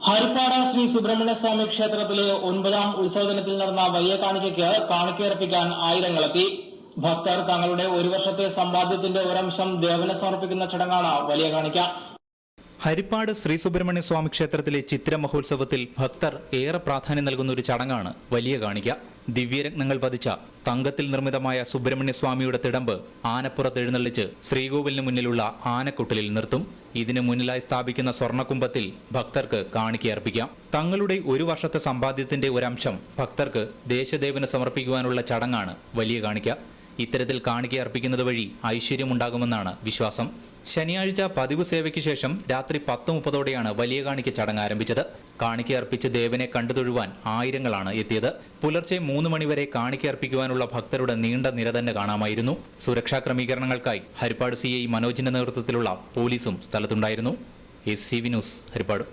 ഹരിപ്പാട് ശ്രീ സുബ്രഹ്മണ്യ സ്വാമി ക്ഷേത്രത്തിലെ ഒൻപതാം ഉത്സവ ദിനത്തിൽ നടന്ന വലിയ കാണിക്കയ്ക്ക് കാണിക്കയർപ്പിക്കാൻ ആയിരങ്ങളെത്തി. ഭക്തർ തങ്ങളുടെ ഒരു വർഷത്തെ സമ്പാദ്യത്തിന്റെ ഒരംശം ദേവന് സമർപ്പിക്കുന്ന ചടങ്ങാണ് വലിയ കാണിക്ക ഹരിപ്പാട് ശ്രീ സുബ്രഹ്മണ്യ സ്വാമി ക്ഷേത്രത്തിലെ ചിത്ര മഹോത്സവത്തിൽ ഭക്തർ ഏറെ പ്രാധാന്യം നൽകുന്ന ഒരു ചടങ്ങാണ് വലിയ കാണിക്ക ദിവ്യരത്നങ്ങൾ പതിച്ച തങ്കത്തിൽ നിർമ്മിതമായ സുബ്രഹ്മണ്യ സ്വാമിയുടെ തിടമ്പ് ആനപ്പുറത്ത് എഴുന്നള്ളിച്ച് ശ്രീകോവിലിന് മുന്നിലുള്ള ആനക്കുട്ടലിൽ നിർത്തും. ഇതിന് മുന്നിലായി സ്ഥാപിക്കുന്ന സ്വർണകുംഭത്തിൽ ഭക്തർക്ക് കാണിക്കയർപ്പിക്കാം തങ്ങളുടെ ഒരു വർഷത്തെ സമ്പാദ്യത്തിന്റെ ഒരംശം ഭക്തർക്ക് ദേശദേവന് സമർപ്പിക്കുവാനുള്ള ചടങ്ങാണ് വലിയ കാണിക്ക. ഇത്തരത്തിൽ കാണിക്കയർപ്പിക്കുന്നത് വഴി ഐശ്വര്യമുണ്ടാകുമെന്നാണ് വിശ്വാസം. ശനിയാഴ്ച പതിവ് സേവയ്ക്ക് ശേഷം രാത്രി പത്ത് മുപ്പതോടെയാണ് വലിയ കാണിക്ക ചടങ്ങ് ആരംഭിച്ചത്. കാണിക്ക അർപ്പിച്ച് ദേവനെ കണ്ടു തൊഴുവാൻ ആയിരങ്ങളാണ് എത്തിയത്. പുലർച്ചെ മൂന്ന് മണിവരെ കാണിക്ക അർപ്പിക്കുവാനുള്ള ഭക്തരുടെ നീണ്ട നിര തന്നെ കാണാമായിരുന്നു. സുരക്ഷാ ക്രമീകരണങ്ങൾക്കായി ഹരിപ്പാട് സി ഐ മനോജിന്റെ നേതൃത്വത്തിലുള്ള പോലീസും സ്ഥലത്തുണ്ടായിരുന്നു. S C V news Harippad.